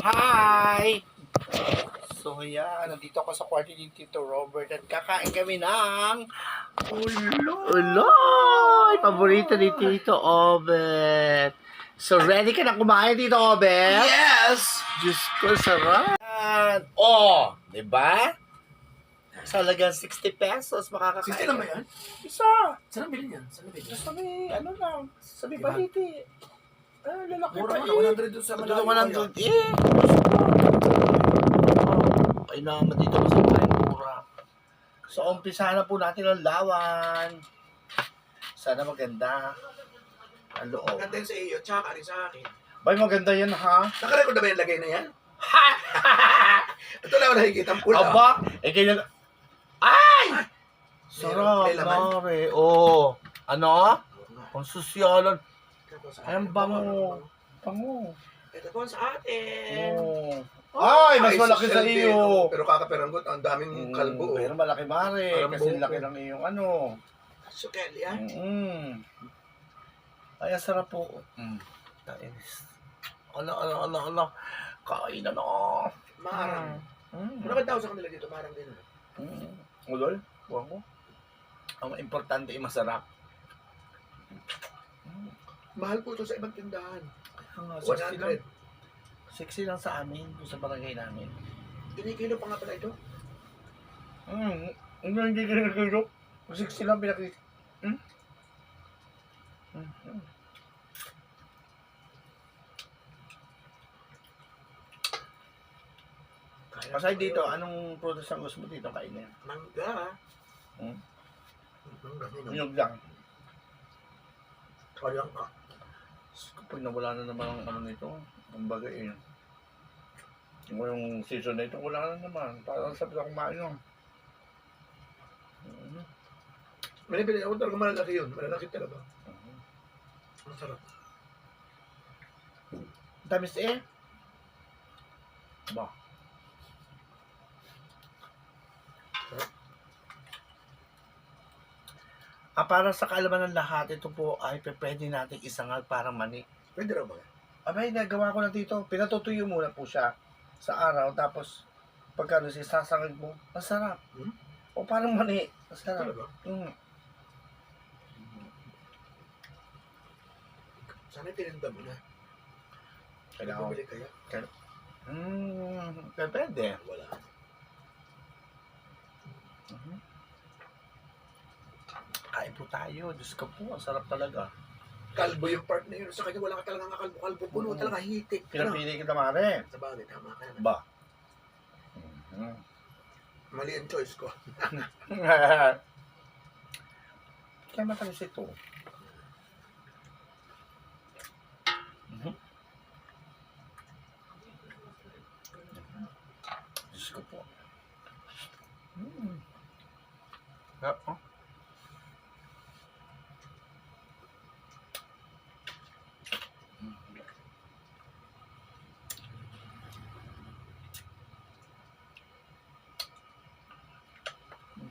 Hi! So yan, nandito ako sa kwarto ni Tito Robert at kakain kami ng ulo. Uloy! Paborito ni Tito Obet. So ready ka na kumain, Tito Obet? Yes! Diyos ko, sarap. Yan. Oh, di ba? Sa lagang 60 pesos, makakakain. Siste lang ba yan? Isa. Saan ang bilhin yan? Saan ang bilhin? Sa may, ano lang, sa may Diba? baliti. Ah, lalaki pa Mura eh. ka, 100 doon sa Malayo. 100 eh. Oh, ay naman dito sa bahay mura. So, umpisa na po natin ang lawan. Sana maganda. Ang loob. Maganda yun sa iyo, tsaka rin sa akin. Bay, maganda yan ha. Nakarecord na ba yung lagay na yan? Ito lang ako nakikita ang pula. Aba, eh kaya... Ay! Sarap, May laman. nare. Oh. Ano? Ang sosyalan. Ang bango. Bango. Ito po sa atin. Oh. Ay, mas malaki sa iyo. din. Pero kakaperanggot, ang daming Mm, kalbo. oh. Pero malaki mare. Parang Kasi laki ng iyong ano. Sukel yan. Mm. Ay, ang sarap po. Mm. Tainis. Ala, ala, ala, ala. Kain na na. Marang. Mm. Ano ka daw sa kanila dito? Marang din. Mm. Ulol, buwan ko. Ang importante ay masarap. Mahal po ito sa ibang tindahan. Ang 60 lang. 100. 60 lang sa amin, doon sa barangay namin. Kinikilo pa nga pala ito. Hmm, hindi hindi ka nagkilo. 60 lang pinakita. Hmm? Hmm. Kaya Aside pa dito, yun. anong prutas ang gusto mo dito kainin? Mangga. Hmm? Mangga. Mangga. Nyug lang. Kaya ka. Kapag nawala na naman ang ano nito, ang bagay eh. Yung, yung season na ito, wala na naman. Parang sabi na kumain yun. Mhm. May nabili ako talaga malalaki yun. Malalaki talaga. Mhm. Ang sarap. Tamis eh. Ba. Ah, para sa kaalaman ng lahat, ito po ay pwede natin isangal para mani. Pwede raw ba? Abay, nagawa ko na dito. Pinatutuyo muna po siya sa araw. Tapos, pagka ano, sasangag mo, masarap. Hmm? O parang mani. Masarap. Talaga? Mm. Sana tininda mo na. Kailangan. Bumili kaya? Mm, pwede. Wala. Mhm. Po tayo. Diyos ko po, ang sarap talaga. Kalbo yung part na yun. Sa kanya wala ka talaga kalbo-kalbo. Puno Mm. talaga hitik. Ano? Pinapili kita, Mare. Sa bagay, tama ka naman. Ba? Mhm. Mali ang choice ko. Kaya matamis ito. Mhm. Diyos ko po. Mm. Sarap, oh.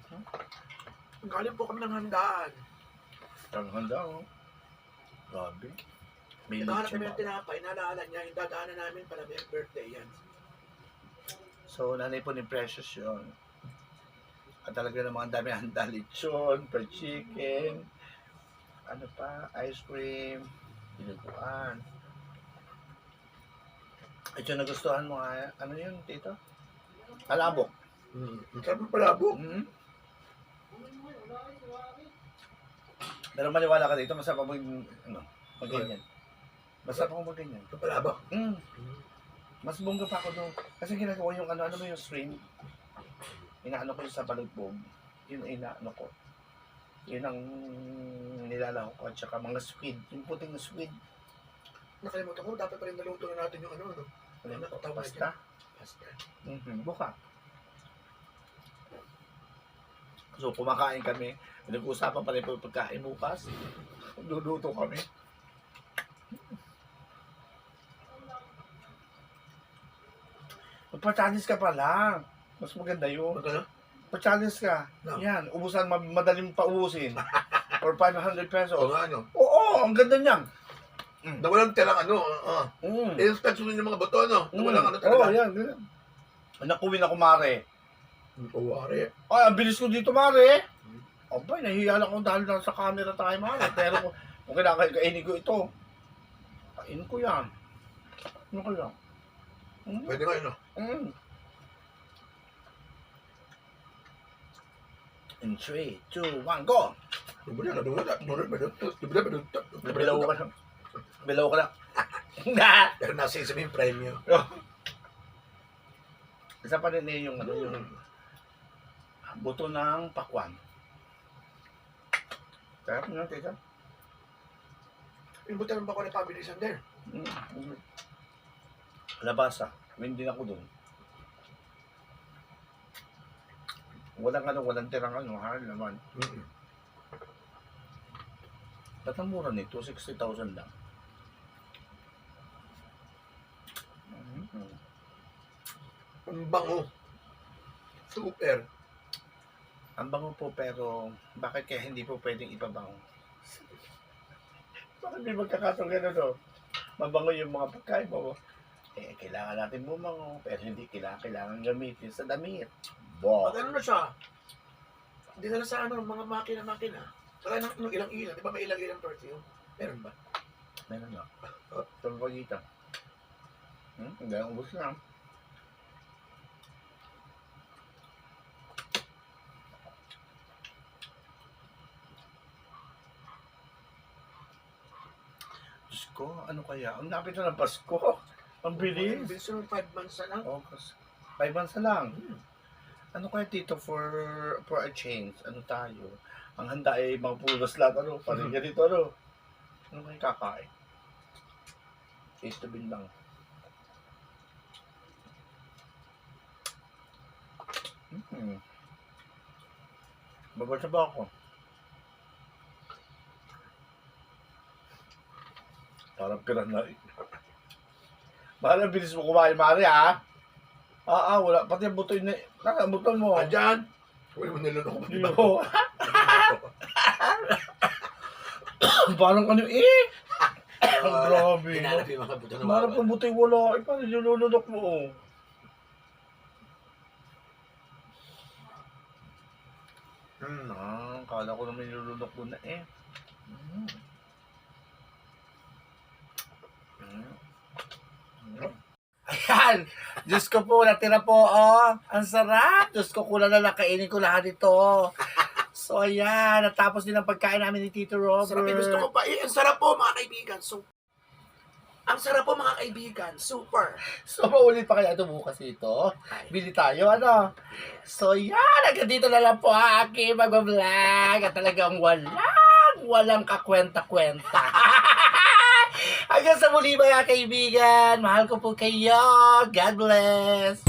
Mhm. Galing po kami ng handaan. Ang handa, oh. Grabe. May lechon kami ba? ng tinapay. Naalala niya, yung dadaanan namin pala may birthday yan. So, nanay po ni Precious yun. At talaga namang dami handa lechon, per chicken, ano pa, ice cream, pinuguan. At yung nagustuhan mo nga, ano yun, tito? Alabok. Hmm. Ang sarap ng palabo. Pero maniwala ka dito, masarap ako mag, ano, mag ganyan. Masarap ako mag ganyan. Ang palabo. Mm. Mas bongga pa ako doon. Kasi ginagawa yung ano, ano mo yung string. Inaano ko yung sa balugbog. Yun ang inaano ko. Yun ang nilalaho ko. At saka mga squid. Yung puting squid. Nakalimutan ko, dapat pa rin naluto na natin yung ano, ano. Ano Basta. Pasta. Mm-hmm. Buka. So, kumakain kami. Nag-uusapan pa rin po pagkain bukas. Luluto kami. Magpa-challenge ka pa lang. Mas maganda yun. Magkano? Pa-challenge ka. No. Yan, ubusan, ma- madaling paubusin. For 500 pesos. Oo ano. Oo, ang ganda niyan. Mm. Na walang tirang ano. Uh, Mm. Inspection yung mga bato, no? Na walang ano Oo, oh, talaga. yan, ganyan. Nakuwi na ko, Mare. Ay, ang bilis ko dito, Mare. Abay, nahihiya lang ako dahil lang sa camera tayo, Mare. Pero kung, kung kailangan kainin ko ito, kainin ko yan. Ano kaya? Mm. Pwede yun, no? Mm. In 3, 2, 1, go! Bilaw ka na. Bilaw ka na. Pero nasa isa yung premyo. Isa pa rin eh yung, ano, yung buto ng pakwan. Sarap nyo, teka. Yung buta ng bako na family Sander. Mm. Labasa. Win din ako dun. Walang ano, walang tirang ano, ha, naman. Mm-mm. Ba't ang mura nito? 60,000 lang. Ang bango. Super. Ang bango po pero bakit kaya hindi po pwedeng ipabango? bakit may magkakatong gano'n no? Mabango yung mga pagkain mo. Eh, kailangan natin bumango pero hindi kailangan, kailangan gamitin sa damit. Bo. Pag ano na siya, hindi na sa ano, mga makina-makina. Wala nang ano, ilang ilang. Di ba may ilang ilang perfume? Meron ba? Meron na. Sa pagitan. Hmm? Hindi, ubos na. Diyos ko, ano kaya? Ang lapit na ng Pasko. Ang bilis. Bilis ng 5 months na lang. August. Five months na lang. Ano kaya dito for for a change? Ano tayo? Ang handa ay mga pulos lahat. Ano? Parang ganito. Ano? Ano kaya kakain? Taste to bin lang. Hmm. Babasa ba ako? Parang piranay. Mahal ang bilis mo kumain, Mari, ha? Ah, ah, wala. Pati ang buto na. Nakamutan mo. Andyan! Wala mo nilunok mo. Di ba? Yo. Parang ano eh. Ang grabe. Hinanap yung mga buto na Marap ang buto yung wala. Eh, paano nilulunok mo? oh? Hmm, ah, kala ko naman nilulunok mo na eh. Hmm. Ayan! Diyos ko po, natira po, oh. Ang sarap! Diyos ko, kulang na nakainin ko lahat ito. So, ayan. Natapos din ang pagkain namin ni Tito Robert. Sarap eh, gusto ko pa. Eh, ang sarap po mga kaibigan. So, ang sarap po mga kaibigan. Super. So, maulit pa kaya ito bukas ito. Bili tayo, ano? So, yan. Hanggang dito na lang po ang aking mag-vlog. At talagang walang, walang kakwenta-kwenta. Hanggang sa muli mga kaibigan. Mahal ko po kayo. God bless.